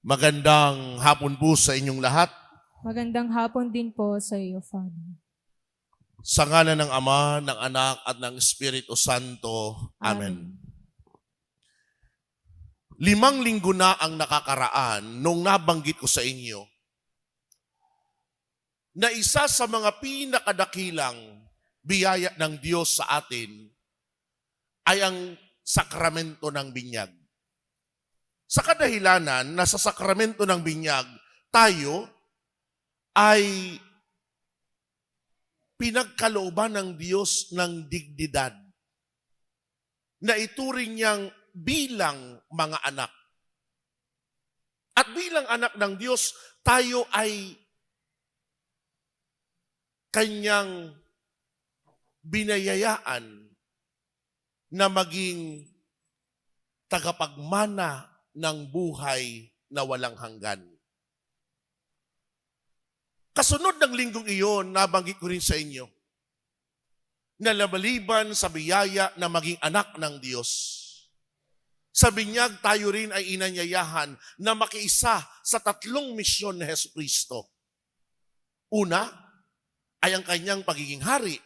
Magandang hapon po sa inyong lahat. Magandang hapon din po sa iyo, Father. Sa ngala ng Ama, ng Anak, at ng Espiritu Santo. Amen. Limang linggo na ang nakakaraan nung nabanggit ko sa inyo na isa sa mga pinakadakilang biyaya ng Diyos sa atin ay ang sakramento ng binyag. Sa kadahilanan na sa sakramento ng binyag, tayo ay pinagkalooban ng Diyos ng dignidad na ituring niyang bilang mga anak. At bilang anak ng Diyos, tayo ay kanyang binayayaan na maging tagapagmana ng buhay na walang hanggan. Kasunod ng linggong iyon, nabanggit ko rin sa inyo, na labaliban sa biyaya na maging anak ng Diyos. Sa binyag, tayo rin ay inanyayahan na makiisa sa tatlong misyon ni Heso Kristo. Una, ay ang kanyang pagiging hari.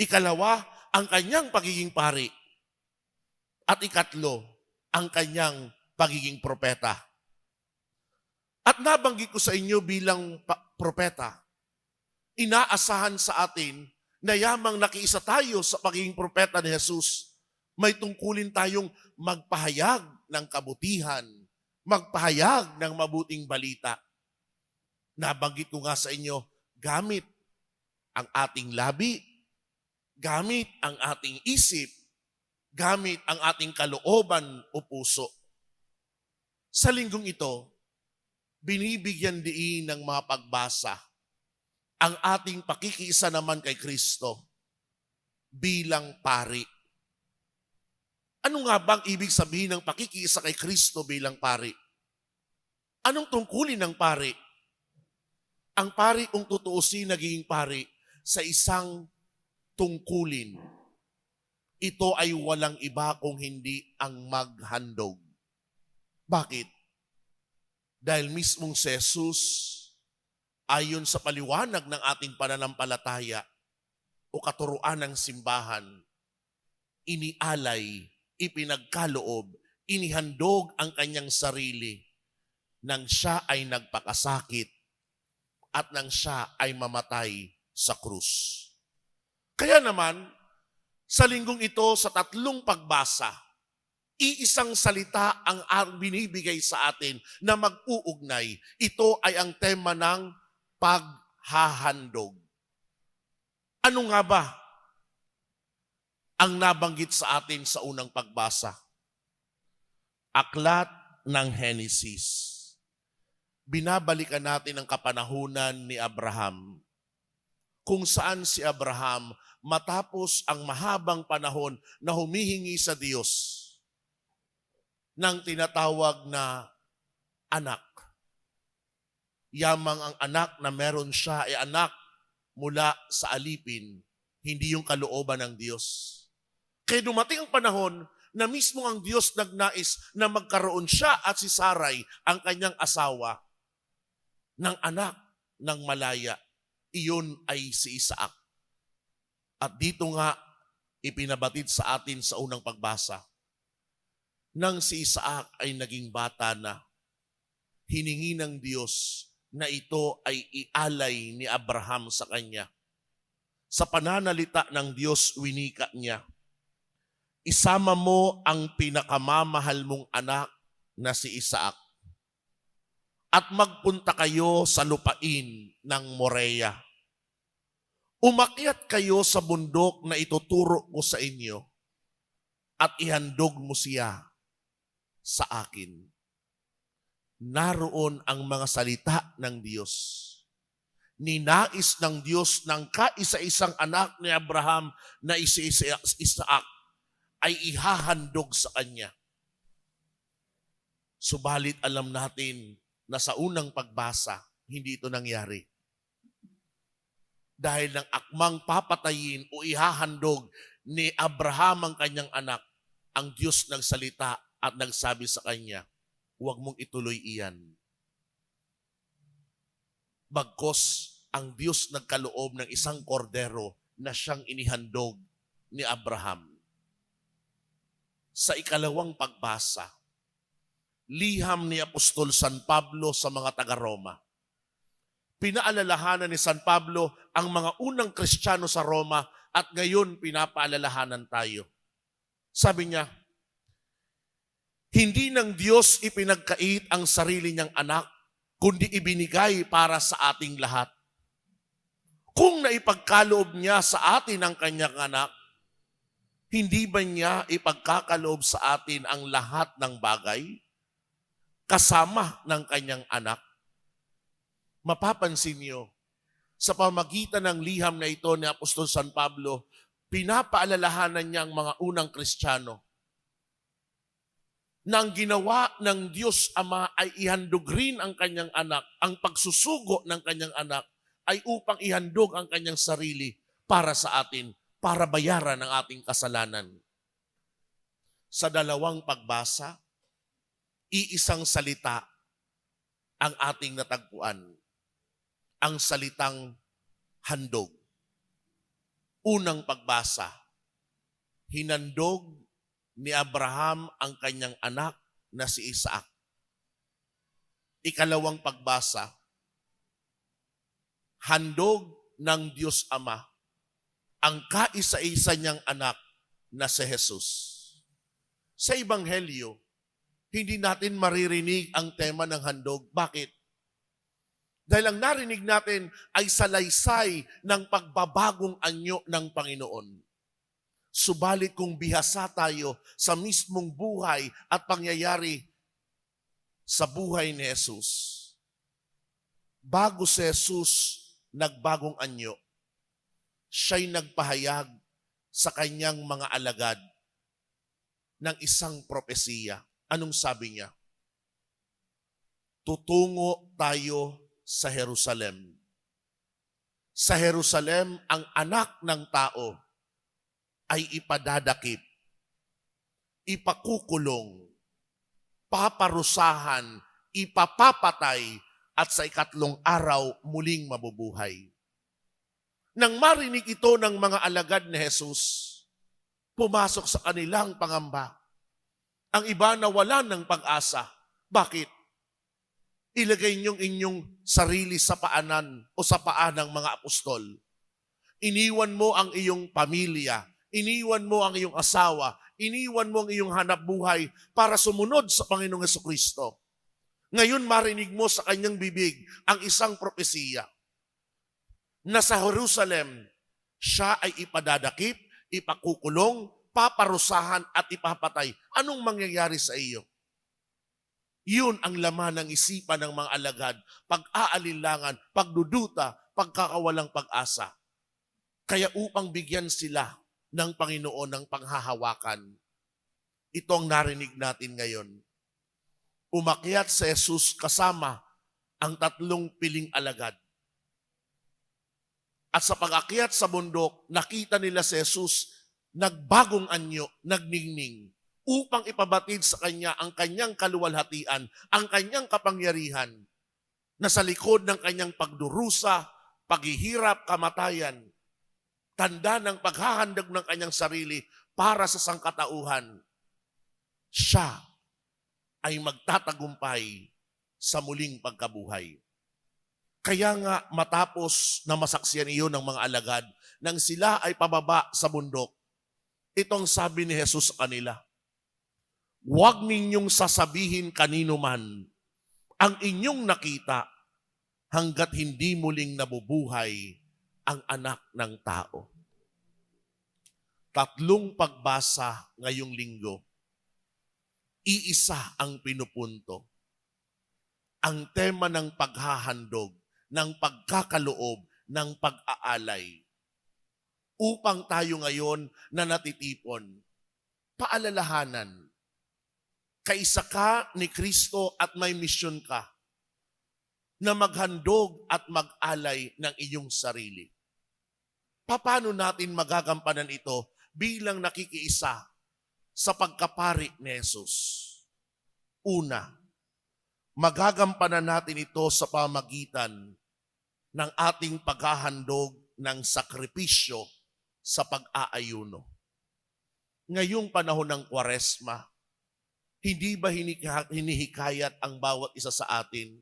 Ikalawa, ang kanyang pagiging pari. At ikatlo, ang kanyang pagiging propeta. At nabanggit ko sa inyo bilang propeta, inaasahan sa atin na yamang nakiisa tayo sa pagiging propeta ni Jesus, may tungkulin tayong magpahayag ng kabutihan, magpahayag ng mabuting balita. Nabanggit ko nga sa inyo, gamit ang ating labi, gamit ang ating isip, gamit ang ating kalooban o puso. Sa linggong ito, binibigyan diin ng mga pagbasa ang ating pakikiisa naman kay Kristo bilang pari. Ano nga bang ibig sabihin ng pakikiisa kay Kristo bilang pari? Anong tungkulin ng pari? Ang pari kung tutuusin naging pari sa isang tungkulin. Ito ay walang iba kung hindi ang maghandog. Bakit? Dahil mismong si Jesus, ayon sa paliwanag ng ating pananampalataya o katuruan ng simbahan, inialay, ipinagkaloob, inihandog ang kanyang sarili nang siya ay nagpakasakit at nang siya ay mamatay sa krus. Kaya naman, sa linggong ito, sa tatlong pagbasa, iisang salita ang binibigay sa atin na mag-uugnay. Ito ay ang tema ng paghahandog. Ano nga ba ang nabanggit sa atin sa unang pagbasa? Aklat ng Genesis. Binabalikan natin ang kapanahunan ni Abraham kung saan si Abraham matapos ang mahabang panahon na humihingi sa Diyos ng tinatawag na anak. Yamang ang anak na meron siya ay anak mula sa alipin, hindi yung kalooban ng Diyos. Kaya dumating ang panahon na mismo ang Diyos nagnais na magkaroon siya at si Saray, ang kanyang asawa, ng anak ng malaya. Iyon ay si Isaac. At dito nga, ipinabatid sa atin sa unang pagbasa, nang si Isaac ay naging bata na, hiningi ng Diyos na ito ay ialay ni Abraham sa kanya. Sa pananalita ng Diyos, winika niya, Isama mo ang pinakamamahal mong anak na si Isaac at magpunta kayo sa lupain ng Morea. Umakyat kayo sa bundok na ituturo ko sa inyo at ihandog mo siya sa akin. Naroon ang mga salita ng Diyos. Ninais ng Diyos ng kaisa-isang anak ni Abraham na isi Isaac ay ihahandog sa kanya. Subalit alam natin na sa unang pagbasa, hindi ito nangyari. Dahil ng akmang papatayin o ihahandog ni Abraham ang kanyang anak, ang Diyos nagsalita at nagsabi sa kanya, huwag mong ituloy iyan. Bagkos ang Diyos nagkaloob ng isang kordero na siyang inihandog ni Abraham. Sa ikalawang pagbasa, liham ni Apostol San Pablo sa mga taga-Roma. Pinaalalahanan ni San Pablo ang mga unang Kristiyano sa Roma at ngayon pinapaalalahanan tayo. Sabi niya, hindi ng Diyos ipinagkait ang sarili niyang anak, kundi ibinigay para sa ating lahat. Kung naipagkaloob niya sa atin ang kanyang anak, hindi ba niya ipagkakaloob sa atin ang lahat ng bagay? Kasama ng kanyang anak? Mapapansin niyo, sa pamagitan ng liham na ito ni Apostol San Pablo, pinapaalalahanan niya ang mga unang Kristiyano na ang ginawa ng Diyos Ama ay ihandog rin ang kanyang anak, ang pagsusugo ng kanyang anak ay upang ihandog ang kanyang sarili para sa atin, para bayaran ang ating kasalanan. Sa dalawang pagbasa, iisang salita ang ating natagpuan. Ang salitang handog. Unang pagbasa, hinandog ni Abraham ang kanyang anak na si Isaac. Ikalawang pagbasa, handog ng Diyos Ama ang kaisa-isa niyang anak na si Jesus. Sa Ebanghelyo, hindi natin maririnig ang tema ng handog. Bakit? Dahil ang narinig natin ay salaysay ng pagbabagong anyo ng Panginoon. Subalit kung bihasa tayo sa mismong buhay at pangyayari sa buhay ni Jesus, bago si Jesus nagbagong anyo, siya'y nagpahayag sa kanyang mga alagad ng isang propesiya. Anong sabi niya? Tutungo tayo sa Jerusalem. Sa Jerusalem, ang anak ng tao ay ipadadakip, ipakukulong, paparusahan, ipapapatay, at sa ikatlong araw muling mabubuhay. Nang marinig ito ng mga alagad ni Jesus, pumasok sa kanilang pangamba. Ang iba nawalan ng pag-asa. Bakit? Ilagay niyong inyong sarili sa paanan o sa paan ng mga apostol. Iniwan mo ang iyong pamilya, iniwan mo ang iyong asawa, iniwan mo ang iyong hanap buhay para sumunod sa Panginoong Yeso Kristo. Ngayon marinig mo sa kanyang bibig ang isang propesiya na sa Jerusalem, siya ay ipadadakip, ipakukulong, paparusahan at ipapatay. Anong mangyayari sa iyo? Yun ang laman ng isipan ng mga alagad, pag-aalinlangan, pagduduta, pagkakawalang pag-asa. Kaya upang bigyan sila ng Panginoon ng panghahawakan, ito ang narinig natin ngayon. Umakyat si Jesus kasama ang tatlong piling alagad. At sa pag-akyat sa bundok, nakita nila si Jesus nagbagong anyo, nagningning, upang ipabatid sa kanya ang kanyang kaluwalhatian, ang kanyang kapangyarihan, na sa likod ng kanyang pagdurusa, paghihirap, kamatayan, tanda ng paghahandag ng kanyang sarili para sa sangkatauhan, siya ay magtatagumpay sa muling pagkabuhay. Kaya nga matapos na masaksiyan iyon ng mga alagad, nang sila ay pababa sa bundok, itong sabi ni Jesus sa kanila, Huwag ninyong sasabihin kanino man ang inyong nakita hanggat hindi muling nabubuhay ang anak ng tao. Tatlong pagbasa ngayong linggo, iisa ang pinupunto. Ang tema ng paghahandog, ng pagkakaloob, ng pag-aalay. Upang tayo ngayon na natitipon, paalalahanan, kaisa ka ni Kristo at may misyon ka na maghandog at mag-alay ng iyong sarili. Paano natin magagampanan ito bilang nakikiisa sa pagkapari ni Jesus? Una, Magagampanan natin ito sa pamagitan ng ating paghahandog ng sakripisyo sa pag-aayuno. Ngayong panahon ng kwaresma, hindi ba hinihikayat ang bawat isa sa atin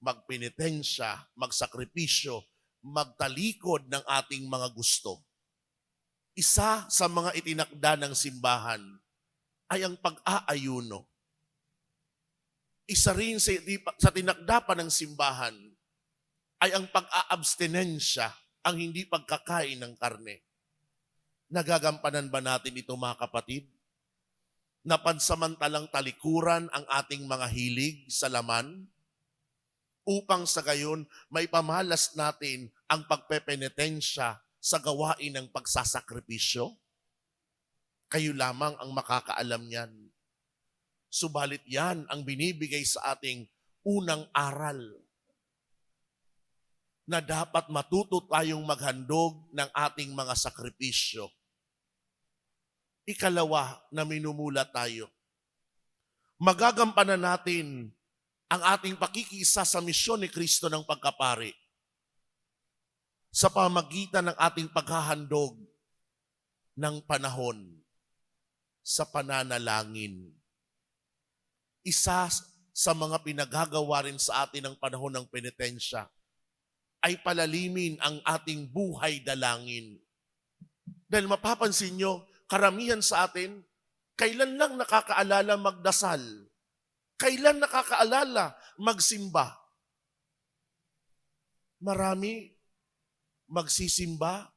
magpenitensya, magsakripisyo, magtalikod ng ating mga gusto? Isa sa mga itinakda ng simbahan ay ang pag-aayuno. Isa rin sa, sa tinakda pa ng simbahan ay ang pag-aabstinensya, ang hindi pagkakain ng karne. Nagagampanan ba natin ito mga kapatid? Na pansamantalang talikuran ang ating mga hilig sa laman? Upang sa gayon, may pamalas natin ang pagpepenitensya sa gawain ng pagsasakripisyo? Kayo lamang ang makakaalam niyan. Subalit yan ang binibigay sa ating unang aral na dapat matuto tayong maghandog ng ating mga sakripisyo. Ikalawa na minumula tayo. Magagampanan natin ang ating pakikisa sa misyon ni Kristo ng pagkapari sa pamagitan ng ating paghahandog ng panahon sa pananalangin. Isa sa mga pinagagawa rin sa atin ng panahon ng penitensya ay palalimin ang ating buhay dalangin. Dahil mapapansin nyo, karamihan sa atin, kailan lang nakakaalala magdasal? Kailan nakakaalala magsimba? Marami magsisimba,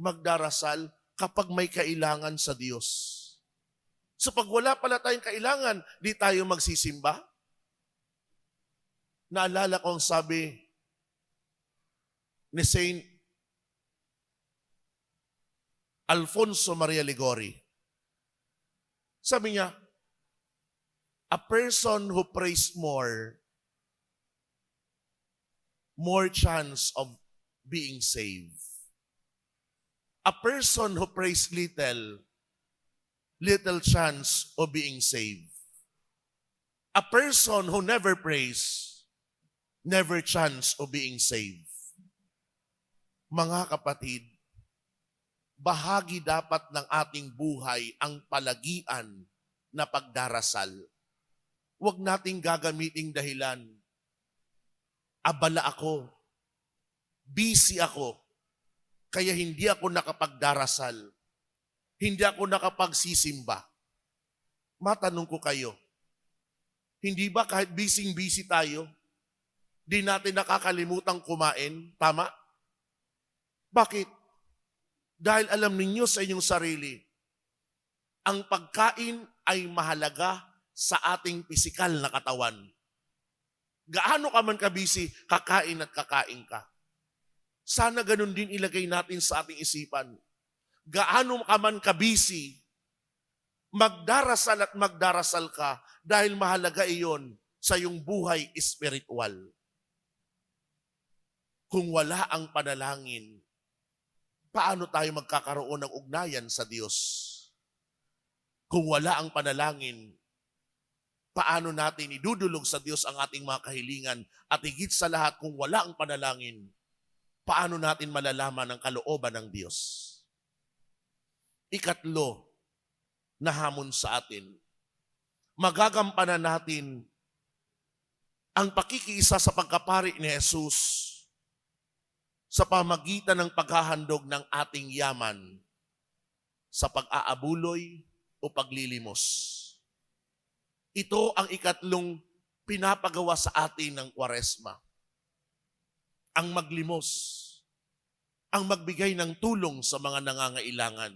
magdarasal kapag may kailangan sa Diyos. So pag wala pala tayong kailangan, di tayo magsisimba? Naalala ko ang sabi ni Saint Alfonso Maria Ligori. Sabi niya, a person who prays more, more chance of being saved. A person who prays little, little chance of being saved. A person who never prays, never chance of being saved. Mga kapatid, bahagi dapat ng ating buhay ang palagian na pagdarasal. Huwag nating gagamiting dahilan. Abala ako. Busy ako. Kaya hindi ako nakapagdarasal. Hindi ako nakapagsisimba. Matanong ko kayo, hindi ba kahit busy-busy tayo, di natin nakakalimutang kumain? Tama? Bakit? Dahil alam ninyo sa inyong sarili, ang pagkain ay mahalaga sa ating pisikal na katawan. Gaano ka man kabisi, kakain at kakain ka. Sana ganun din ilagay natin sa ating isipan. Gaano ka man kabisi, magdarasal at magdarasal ka dahil mahalaga iyon sa iyong buhay espiritual. Kung wala ang panalangin, paano tayo magkakaroon ng ugnayan sa Diyos? Kung wala ang panalangin, paano natin idudulog sa Diyos ang ating mga kahilingan at higit sa lahat kung wala ang panalangin, paano natin malalaman ang kalooban ng Diyos? Ikatlo, na hamon sa atin, magagampanan natin ang pakikiisa sa pagkapari ni Jesus sa pamagitan ng paghahandog ng ating yaman sa pag-aabuloy o paglilimos. Ito ang ikatlong pinapagawa sa atin ng kwaresma. Ang maglimos, ang magbigay ng tulong sa mga nangangailangan.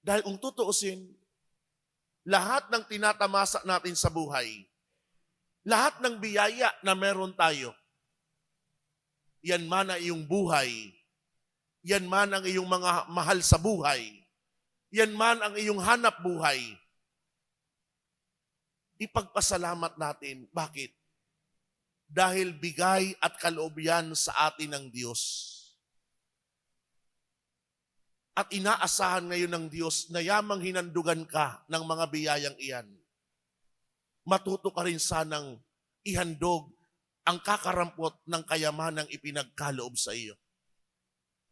Dahil kung tutuusin, lahat ng tinatamasa natin sa buhay, lahat ng biyaya na meron tayo, yan man ang iyong buhay, yan man ang iyong mga mahal sa buhay, yan man ang iyong hanap buhay, ipagpasalamat natin. Bakit? Dahil bigay at kaloob yan sa atin ng Diyos. At inaasahan ngayon ng Diyos na yamang hinandugan ka ng mga biyayang iyan. matuto ka rin sanang ihandog ang kakarampot ng kayamanang ipinagkaloob sa iyo.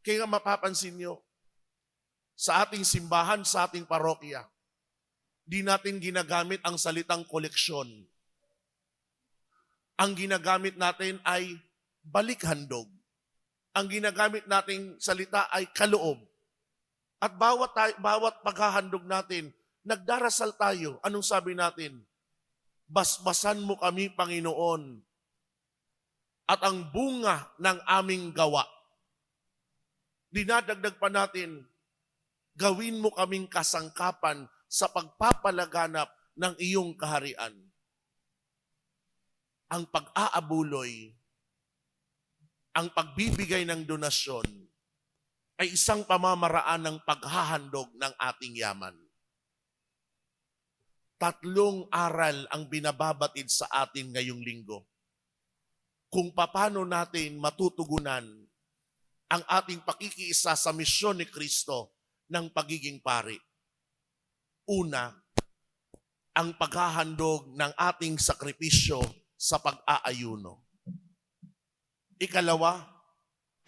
Kaya nga mapapansin nyo, sa ating simbahan, sa ating parokya, di natin ginagamit ang salitang koleksyon. Ang ginagamit natin ay balikhandog. Ang ginagamit nating salita ay kaloob. At bawat, bawat paghahandog natin, nagdarasal tayo. Anong sabi natin? Basbasan mo kami, Panginoon, at ang bunga ng aming gawa. Dinadagdag pa natin, gawin mo kaming kasangkapan sa pagpapalaganap ng iyong kaharian. Ang pag-aabuloy, ang pagbibigay ng donasyon, ay isang pamamaraan ng paghahandog ng ating yaman. Tatlong aral ang binababatid sa atin ngayong linggo. Kung paano natin matutugunan ang ating pakikiisa sa misyon ni Kristo ng pagiging pari. Una, ang paghahandog ng ating sakripisyo sa pag-aayuno. Ikalawa,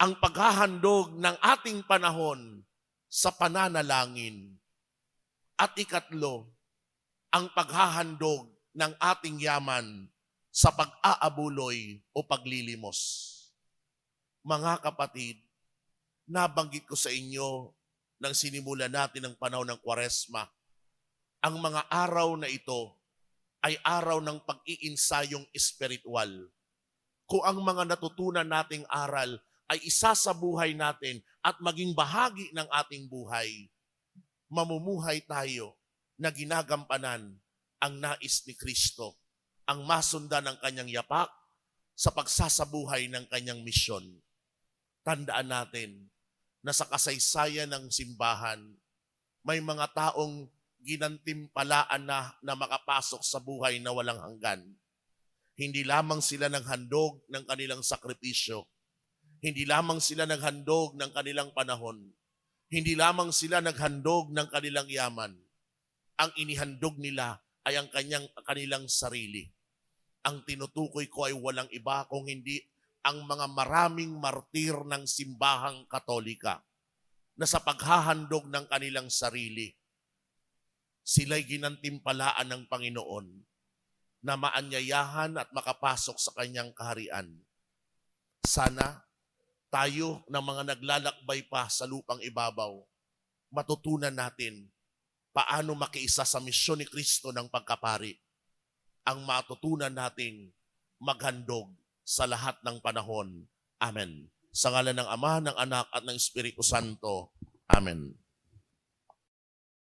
ang paghahandog ng ating panahon sa pananalangin. At ikatlo, ang paghahandog ng ating yaman sa pag-aabuloy o paglilimos. Mga kapatid, nabanggit ko sa inyo nang sinimula natin ang panahon ng kwaresma, ang mga araw na ito ay araw ng pag-iinsayong espiritual. Kung ang mga natutunan nating aral ay isa sa buhay natin at maging bahagi ng ating buhay, mamumuhay tayo na ginagampanan ang nais ni Kristo, ang masundan ng kanyang yapak sa pagsasabuhay ng kanyang misyon. Tandaan natin na sa kasaysayan ng simbahan, may mga taong ginantimpalaan na na makapasok sa buhay na walang hanggan. Hindi lamang sila naghandog ng kanilang sakripisyo. Hindi lamang sila naghandog ng kanilang panahon. Hindi lamang sila naghandog ng kanilang yaman. Ang inihandog nila ay ang kanyang kanilang sarili. Ang tinutukoy ko ay walang iba kung hindi ang mga maraming martir ng simbahang katolika na sa paghahandog ng kanilang sarili, sila'y ginantimpalaan ng Panginoon na maanyayahan at makapasok sa kanyang kaharian. Sana tayo na mga naglalakbay pa sa lupang ibabaw, matutunan natin paano makiisa sa misyon ni Kristo ng pagkapari. Ang matutunan nating maghandog sa lahat ng panahon. Amen. Sa ngalan ng Ama, ng Anak at ng Espiritu Santo. Amen.